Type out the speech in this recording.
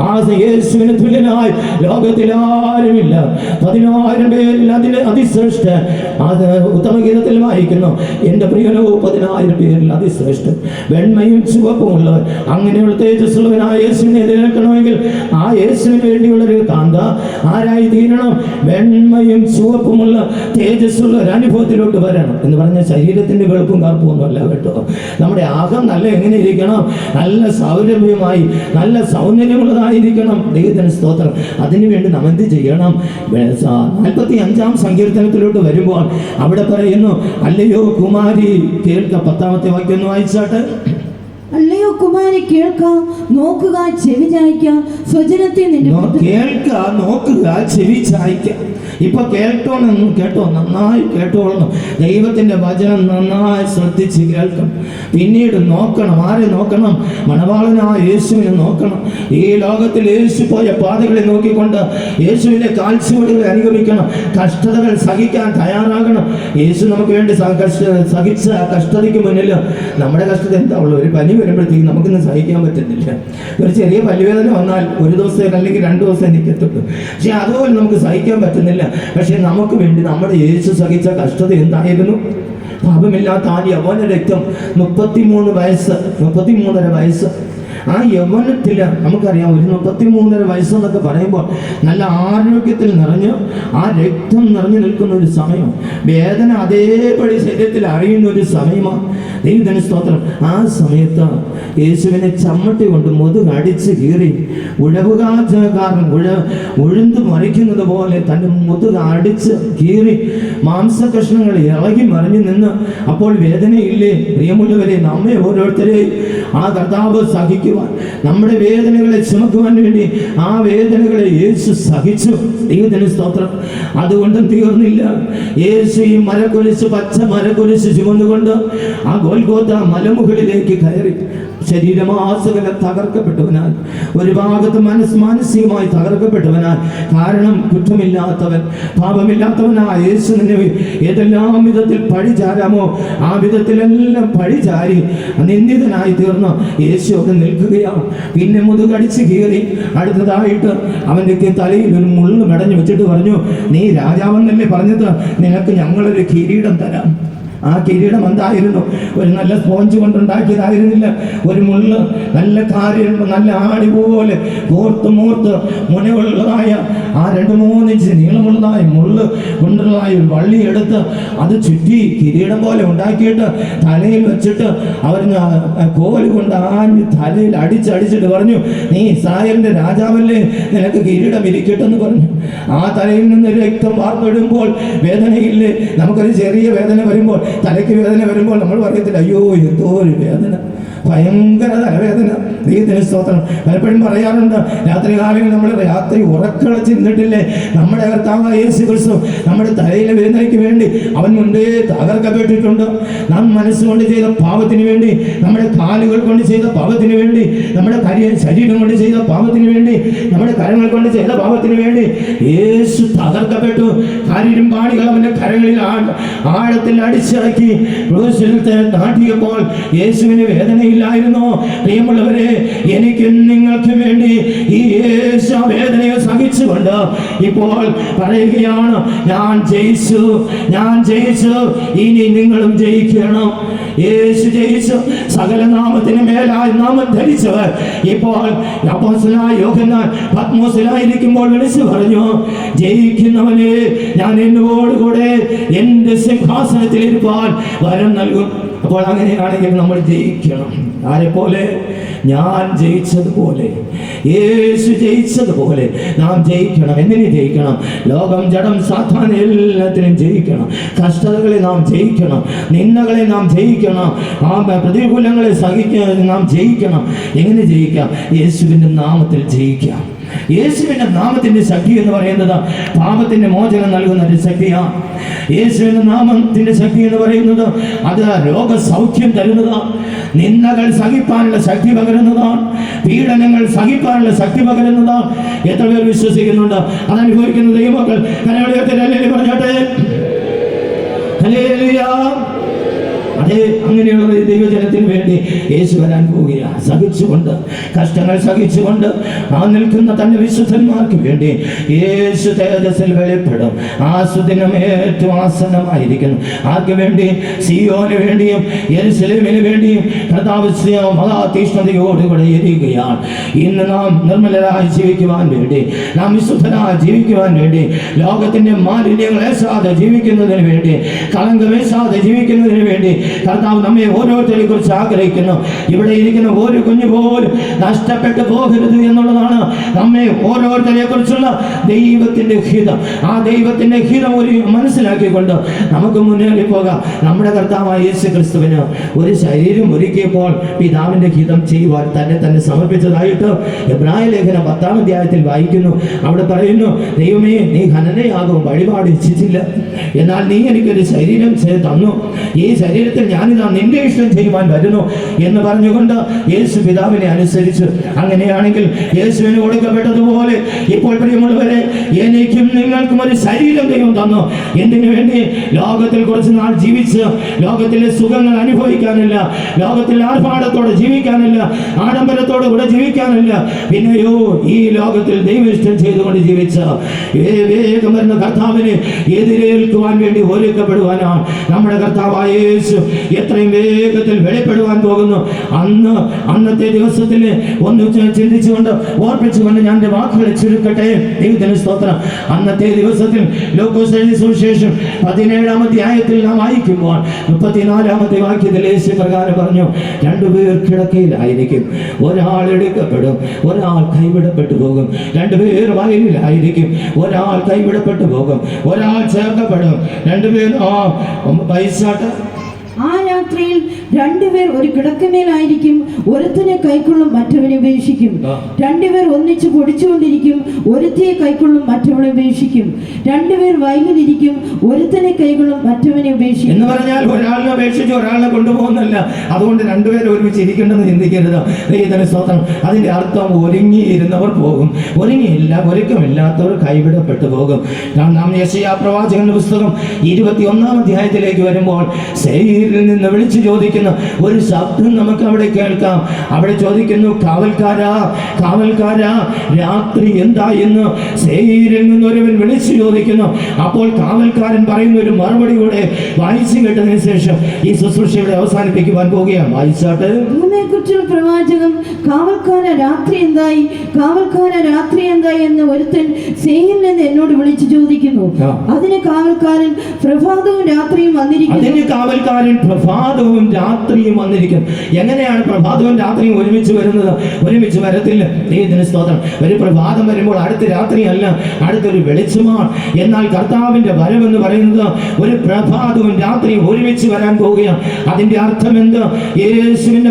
ആ യേശുവിന് തുല്യനായി. ലോകത്തിൽ ആരുമില്ല. പതിനായിരം പേരിൽ അതിന് അതിശ്രേഷ്ഠ അത് ഉത്തമഗീതത്തിൽ വായിക്കുന്നു. എന്റെ പ്രിയനോ പതിനായിരം പേരിൽ അതിശ്രേഷ്ഠ വെണ്മയും ചുവപ്പുമുള്ളവൻ. അങ്ങനെയുള്ള തേജസ്സുള്ളവനായ യേശുവിനെ എതിരേൽക്കണമെങ്കിൽ ആ യേശുവിന് വേണ്ടിയുള്ളൊരു കാന്ത ആരായി തീരണം? വെണ്മയും ചുവപ്പുമുള്ള തേജസ്സുള്ള ഒരു അനുഭവത്തിലോട്ട് വരണം എന്ന് പറഞ്ഞാൽ ശരീരത്തിന്റെ വെളുപ്പും കറുപ്പും ഒന്നുമല്ല കേട്ടോ. നമ്മുടെ ആകം നല്ല എങ്ങനെ ഇരിക്കണം? നല്ല സൗരഭ്യമായി നല്ല സൗന്ദര്യമുള്ളതായിരിക്കണം. ദൈവത്തിന് സ്തോത്രം. അതിനുവേണ്ടി നാം എന്ത് ചെയ്യണം? നാൽപ്പത്തി അഞ്ചാം സങ്കീർത്തനത്തിലോട്ട് വരുമ്പോൾ അവിടെ പറയുന്നു അല്ലയോ കുമാരി കേൾക്ക പത്താമത്തെ വാക്യം ഒന്ന് വായിച്ചാട്ട്. കുമാരി കേൾക്ക നോക്കുക ചെവി ചായ്ക്ക സ്വജനത്തെ കേൾക്കുക നോക്കുക ചെവി ചായ്ക്ക. ഇപ്പൊ കേട്ടോണെന്നും കേട്ടോ നന്നായി കേട്ടോളണം ദൈവത്തിന്റെ വചനം നന്നായി ശ്രദ്ധിച്ച് കേൾക്കണം. പിന്നീട് നോക്കണം ആരെ നോക്കണം? മണവാളനായ യേശുവിനെ നോക്കണം. ഈ ലോകത്തിൽ യേശു പോയ പാതകളെ നോക്കിക്കൊണ്ട് യേശുവിന്റെ കാൽച്ചുവടുകൾ അനുഗമിക്കണം. കഷ്ടതകൾ സഹിക്കാൻ തയ്യാറാകണം. യേശു നമുക്ക് വേണ്ടി സഹിച്ച കഷ്ടതയ്ക്ക് മുന്നിൽ നമ്മുടെ കഷ്ടത എന്താ ഉള്ളു ഒരു പനി വരുമ്പോഴത്തേക്കും നമുക്കിന്ന് സഹിക്കാൻ പറ്റുന്നില്ല. ഒരു ചെറിയ പല്ലുവേദന വന്നാൽ ഒരു ദിവസം അല്ലെങ്കിൽ രണ്ട് ദിവസം എനിക്ക് എത്തുള്ളൂ പക്ഷെ അതുപോലെ നമുക്ക് സഹിക്കാൻ പറ്റുന്നില്ല. പക്ഷെ നമുക്ക് വേണ്ടി നമ്മുടെ യേശു സഹിച്ച കഷ്ടത എന്തായിരുന്നു? പാപമില്ലാത്ത ആദ്യം അവന്റെ രക്തം മുപ്പത്തിമൂന്ന് വയസ്സ് മുപ്പത്തിമൂന്നര വയസ്സ്. ആ യൗവനത്തിൽ നമുക്കറിയാം ഒരു മുപ്പത്തി മൂന്നര വയസ്സെന്നൊക്കെ പറയുമ്പോൾ നല്ല ആരോഗ്യത്തിൽ നിറഞ്ഞ് ആ രക്തം നിറഞ്ഞു നിൽക്കുന്ന ഒരു സമയം. വേദന അതേപടി ശരീരത്തിൽ അറിയുന്ന ഒരു സമയമാണ് ദൈവത്തിന് സ്തോത്രം. ആ സമയത്ത് യേശുവിനെ ചമ്മട്ടി കൊണ്ട് മുതുക് അടിച്ച് കീറി ഉഴവുകാചകാരൻ ഉഴ ഉഴുന്ന് മറിക്കുന്നത് പോലെ തന്റെ മുതുക അടിച്ച് കീറി മാംസകഷ്ണങ്ങൾ ഇളകി മറിഞ്ഞു നിന്ന് അപ്പോൾ വേദനയില്ലേ? പ്രിയമുള്ളവരെ നമ്മെ ഓരോരുത്തരെയും ആ കർത്താവ് സഹിക്കുവാൻ നമ്മുടെ വേദനകളെ ചുമക്കുവാൻ വേണ്ടി ആ വേദനകളെ യേശു സഹിച്ചു. ദൈവത്തിന് സ്തോത്രം. അതുകൊണ്ടും തീർന്നില്ല. യേശു ഈ മരക്കുരിശ് പച്ച മരക്കുരിശ് ചുമന്നുകൊണ്ട് ആ ഗോൽഗോത്ത മലമുകളിലേക്ക് കയറി. ശരീരമാസകലം തകർക്കപ്പെട്ടവനാൽ ഒരു ഭാഗത്ത് മനസ് മാനസികമായി തകർക്കപ്പെട്ടവനാൽ കാരണം കുറ്റമില്ലാത്തവൻ പാപമില്ലാത്തവനായ യേശു ഏതെല്ലാം വിധത്തിൽ പഴിചാരാമോ ആ വിധത്തിലെല്ലാം പഴിചാരി നിന്ദിതനായി തീർന്നു യേശു ഒക്കെ നിൽക്കുകയാവും പിന്നെ മുതുകടിച്ച് കീറി അടുത്തതായിട്ട് അവന്റെ തലയിൽ ഒരു മുള്ളു മെടഞ്ഞു വെച്ചിട്ട് പറഞ്ഞു നീ രാജാവെന്നല്ലേ പറഞ്ഞത്? നിനക്ക് ഞങ്ങളൊരു കിരീടം തരാം. ആ കിരീടം എന്തായിരുന്നു? ഒരു നല്ല സ്പോഞ്ച് കൊണ്ടുണ്ടാക്കിയതായിരുന്നില്ല. ഒരു മുള്ള് നല്ല കാര്യം നല്ല ആടി പോലെ കോർത്ത് മൂർത്ത് മുനയുള്ളതായ ആ രണ്ട് മൂന്നിഞ്ച് നീളമുള്ളതായ മുള്ള് കൊണ്ടുള്ളതായ ഒരു വള്ളി എടുത്ത് അത് ചുറ്റി കിരീടം പോലെ ഉണ്ടാക്കിയിട്ട് തലയിൽ വെച്ചിട്ട് അവർ കോൽ കൊണ്ട് ആഞ്ഞ് തലയിൽ അടിച്ചടിച്ചിട്ട് പറഞ്ഞു നീ ഇസ്രായേലിന്റെ രാജാവല്ലേ? നിനക്ക് കിരീടം ഇരിക്കട്ടെന്ന് പറഞ്ഞു. ആ തലയിൽ നിന്ന് രക്തം വാർന്നിടുമ്പോൾ വേദനയില്ലേ? നമുക്കൊരു ചെറിയ വേദന വരുമ്പോൾ തലയ്ക്ക് വേദന വരുമ്പോൾ നമ്മൾ പറയത്തില്ല അയ്യോ എന്തോ ഒരു വേദന. ഭയങ്കര തലവേദന. ദൈവത്തിന് സ്തോത്രം. പലപ്പോഴും പറയാറുണ്ട് രാത്രി കാലങ്ങളിൽ നമ്മൾ രാത്രി ഉറക്കളച്ച് ചെന്നിട്ടില്ലേ നമ്മുടെ കർത്താവ് യേശു ക്രിസ്തു നമ്മുടെ തലയിലെ വേദനയ്ക്ക് വേണ്ടി അവൻ മുൻപേ തകർക്കപ്പെട്ടിട്ടുണ്ട് നാം മനസ്സുകൊണ്ട് ചെയ്ത പാപത്തിന് വേണ്ടി നമ്മുടെ കാലുകൾ കൊണ്ട് ചെയ്ത പാപത്തിന് വേണ്ടി നമ്മുടെ കരിയ ശരീരം കൊണ്ട് ചെയ്ത പാപത്തിന് വേണ്ടി നമ്മുടെ കരങ്ങൾ കൊണ്ട് ചെയ്ത പാപത്തിന് വേണ്ടി യേശു തകർക്കപ്പെട്ടു. കാര്യം പാടികൾ അവന്റെ കരങ്ങളിൽ ആഴത്തിൽ അടിച്ചിറക്കി. നാട്ടിയപ്പോൾ യേശുവിന് വേദനയില്ലായിരുന്നോ പ്രിയമുള്ളവരെ എനിക്കും നിങ്ങൾക്ക് വേണ്ടി ഈ വേദനയെ സഹിച്ചുകൊണ്ട് ഇപ്പോൾ പറയുകയാണ് ഞാൻ ജയിച്ചു ഞാൻ ജയിച്ചു ഇനി നിങ്ങളും ജയിക്കണം. യേശു ജയിച്ചു സകല നാമത്തിന് മേലായി നാമം ധരിച്ചവർ ഇപ്പോൾ യോഹന്നാൻ പത്മോസിലായിരിക്കുമ്പോൾ വിളിച്ചു പറഞ്ഞു ജയിക്കുന്നവനെ ഞാൻ എന്നോടുകൂടെ എന്റെ സിംഹാസനത്തിൽ ഇരുപ്പാൻ വരം നൽകും. അപ്പോൾ അങ്ങനെയാണെങ്കിൽ നമ്മൾ ജയിക്കണം. ആരെ പോലെ? ഞാൻ ജയിച്ചതുപോലെ. യേശു ജയിച്ചതുപോലെ നാം ജയിക്കണം. എങ്ങനെ ജയിക്കണം? ലോകം ജഡം സാധാരണ എല്ലാത്തിനും ജയിക്കണം. കഷ്ടതകളെ നാം ജയിക്കണം. നിന്ദകളെ നാം ജയിക്കണം. ആ പ്രതികൂലങ്ങളെ സഹിക്കാൻ നാം ജയിക്കണം. എങ്ങനെ ജയിക്കാം? യേശുവിന്റെ നാമത്തിൽ ജയിക്കാം. യേശുവിന്റെ നാമത്തിന്റെ ശക്തി എന്ന് പറയുന്നത് പാപത്തിന്റെ മോചനം നൽകുന്ന ഒരു ശക്തിയാണ് യേശുവിന്റെ നാമത്തിന്റെ ശക്തി എന്ന് പറയുന്നത് അത് രോഗസൗഖ്യം തരുന്നതാണ് നിന്ദകൾ സഹിപ്പാനുള്ള ശക്തി പകരുന്നതാണ് പീഡനങ്ങൾ സഹിപ്പാനുള്ള ശക്തി പകരുന്നതാണ് എത്ര പേർ വിശ്വസിക്കുന്നുണ്ട്. അതനുഭവിക്കുന്ന ദൈവമക്കൾ കനവടയത്തിൽ പറഞ്ഞോട്ടെ? ഹല്ലേലൂയ. അത് അങ്ങനെയുള്ള ഒരു ദൈവജനത്തിന് വേണ്ടി യേശു വരാൻ പോവുകയാണ്. സഹിച്ചുകൊണ്ട് കഷ്ടങ്ങൾ സഹിച്ചുകൊണ്ട് ആ നിൽക്കുന്ന തന്റെ വിശുദ്ധന്മാർക്ക് വേണ്ടി യേശു തേജസ്സിൽ വെളിപ്പെടും. ആ സുദിനം ഏറ്റവും ആസന്നമായിരിക്കുന്നു. ആർക്ക് വേണ്ടി? സിയോന് വേണ്ടിയും യെരുസലേമിന് വേണ്ടിയും കർത്താവ് മഹാതീഷ്ണതയോടുകൂടെ എരിയുകയാണ് ഇന്ന് നാം നിർമ്മലരായി ജീവിക്കുവാൻ വേണ്ടി നാം വിശുദ്ധരായി ജീവിക്കുവാൻ വേണ്ടി ലോകത്തിന്റെ മാലിന്യങ്ങളെ സാധ ജീവിക്കുന്നതിന് വേണ്ടി കളങ്കമേശാതെ ജീവിക്കുന്നതിന് വേണ്ടി കർത്താവ് നമ്മെ ഓരോരുത്തരെ കുറിച്ച് ആഗ്രഹിക്കുന്നു. ഇവിടെ ഇരിക്കുന്ന ഒരു കുഞ്ഞു പോലും നഷ്ടപ്പെട്ടു പോകരുത് എന്നുള്ളതാണ് നമ്മെ ഓരോരുത്തരെ കുറിച്ചുള്ള ദൈവത്തിന്റെ ഹിതം. ആ ദൈവത്തിന്റെ ഹിതം ഒരു മനസ്സിലാക്കിക്കൊണ്ട് നമുക്ക് മുന്നേറി പോകാം. നമ്മുടെ കർത്താവായ യേശു ക്രിസ്തുവിന് ഒരു ശരീരം ഒരുക്കിയപ്പോൾ പിതാവിന്റെ ഹിതം ചെയ്യുവാൻ തന്നെ തന്നെ സമർപ്പിച്ചതായിട്ട് എബ്രായ ലേഖനം പത്താം അധ്യായത്തിൽ വായിക്കുന്നു. അവിടെ പറയുന്നു ദൈവമേ നീ ഹനനയാകും വഴിപാട് ഇച്ഛിച്ചില്ല എന്നാൽ നീ എനിക്കൊരു ശരീരം തന്നു. ഈ ശരീരത്തിൽ ഞാനിതാ നിന്റെ ഇഷ്ടം ചെയ്യുവാൻ വരുന്നു എന്ന് പറഞ്ഞുകൊണ്ട് യേശു പിതാവിനെ അനുസരിച്ച് അങ്ങനെയാണെങ്കിൽ യേശുവിന് കൊടുക്കപ്പെട്ടതുപോലെ ഇപ്പോൾ പ്രിയമുള്ളവരെ എനിക്കും നിങ്ങൾക്കും ഒരു ശരീരം ദൈവം തന്നു. എന്തിനു വേണ്ടി? ലോകത്തിൽ കുറച്ച് നാൾ ജീവിച്ച് ലോകത്തിലെ സുഖങ്ങൾ അനുഭവിക്കാനില്ല ലോകത്തിൽ ആർഭാടത്തോടെ ജീവിക്കാനില്ല ആഡംബരത്തോടെ കൂടെ ജീവിക്കാനില്ല. പിന്നെയോ ഈ ലോകത്തിൽ ദൈവ ഇഷ്ടം ചെയ്തുകൊണ്ട് ജീവിച്ച വേഗം വരുന്ന കർത്താവിനെ എതിരേൽക്കുവാൻ വേണ്ടി ഒരുക്കപ്പെടുവാനാണ് നമ്മുടെ കർത്താവായ യേശു. എത്രയും വേഗത്തിൽ വെളിപ്പെടുവാൻ പോകുന്നു. അന്ന് അന്നത്തെ ദിവസത്തിൽ ഒന്ന് ചിന്തിച്ചുകൊണ്ട് ഓർപ്പിച്ചുകൊണ്ട് ഞാൻ എന്റെ വാക്കുകളെ ചുരുക്കട്ടെ. ദൈവത്തിന് സ്തോത്രം. അന്നത്തെ ദിവസത്തിൽ എഴുതിയ സുവിശേഷം പതിനേഴാം അധ്യായത്തിൽ നാം വായിക്കുമ്പോൾ മുപ്പത്തിനാലാമത്തെ വാക്യത്തിൽ യേശു പ്രകാരം പറഞ്ഞു രണ്ടുപേർ കിടക്കയിലായിരിക്കും. ഒരാൾ എടുക്കപ്പെടും ഒരാൾ കൈവിടപ്പെട്ടു പോകും. രണ്ടുപേർ വയലിലായിരിക്കും. ഒരാൾ കൈവിടപ്പെട്ടു പോകും. ഒരാൾ ചേർക്കപ്പെടും. രണ്ടുപേർ ആ പൈസാട്ട് ആ രാത്രിയിൽ രണ്ടുപേർ ഒരു കിടക്കമേലായിരിക്കും ഒരുത്തിനെ കൈക്കൊള്ളും മറ്റവനെ ഉപേക്ഷിക്കും. രണ്ടുപേർ ഒന്നിച്ച് പൊടിച്ചുകൊണ്ടിരിക്കും ഒരുത്തിയെ കൈക്കൊള്ളും മറ്റവളെ ഉപേക്ഷിക്കും. രണ്ടുപേർ വൈകുന്നിരിക്കും ഒരുത്തിനെ കൈകൊള്ളും മറ്റവനെ ഉപേക്ഷിക്കും. എന്ന് പറഞ്ഞാൽ ഒരാളിനെ അപേക്ഷിച്ച് ഒരാളിനെ കൊണ്ടുപോകുന്നല്ല അതുകൊണ്ട് രണ്ടുപേരും ഒരുമിച്ച് ഇരിക്കേണ്ടെന്ന് ചിന്തിക്കരുത്. ദൈവത്തിന് സ്തോത്രം അതിന്റെ അർത്ഥം ഒരുങ്ങിയിരുന്നവർ പോകും. ഒരുങ്ങിയില്ല ഒരുക്കമില്ലാത്തവർ കൈവിടപ്പെട്ടു പോകും. നാം- യശയാ പ്രവാചകന്റെ പുസ്തകം ഇരുപത്തി ഒന്നാം അധ്യായത്തിലേക്ക് വരുമ്പോൾ സെയിരിൽ നിന്ന് വിളിച്ചു ചോദിക്കുന്ന ഒരു ശബ്ദം നമുക്ക് അവിടെ കേൾക്കാം. അവിടെ ചോദിക്കുന്നു കാവൽക്കാരാ കാവൽക്കാരാ രാത്രി എന്താ എന്ന്? സേയിരിൽ നിന്നൊരുവൻ വിളിച്ചു ചോദിക്കുന്നു. അപ്പോൾ കാവൽക്കാരൻ പറയുന്ന ഒരു മറുപടി കൂടെ വായിച്ചു കേട്ടതിന് ശേഷം ഈ ശുശ്രൂഷയുടെ അവസാനിപ്പിക്കുവാൻ പോവുകയാണ്. വായിച്ചാട്ട്. ഭൂമിയെക്കുറിച്ചുള്ള പ്രവാചകം കാവൽക്കാര രാത്രി എന്തായി? കാവൽക്കാര രാത്രി എന്തായി? എന്ന് ഒരുത്തൻ സേയിൽ നിന്ന് എന്നോട് വിളിച്ചു ചോദിക്കുന്നു. അതിന് കാവൽക്കാരൻ പ്രഭാതവും രാത്രിയും വന്നിരിക്കുന്നു. അതിന് കാവൽക്കാരൻ പ്രഭാതവും രാത്രിയും വന്നിരിക്കുന്നു. എങ്ങനെയാണ് പ്രഭാതവും രാത്രിയും ഒരുമിച്ച് വരുന്നത്? ഒരുമിച്ച് വരത്തില്ല. ദൈവത്തിന് സ്തോത്രം. ഒരു പ്രഭാതം വരുമ്പോൾ അടുത്ത രാത്രിയല്ല അടുത്തൊരു വെളിച്ചമാണ്. എന്നാൽ കർത്താവിന്റെ വരവെന്ന് പറയുന്നത് ഒരു പ്രഭാതവും രാത്രിയും ഒരുമിച്ച് വരാൻ പോവുകയാണ്. അതിന്റെ അർത്ഥം എന്ത് യേശുവിന്റെ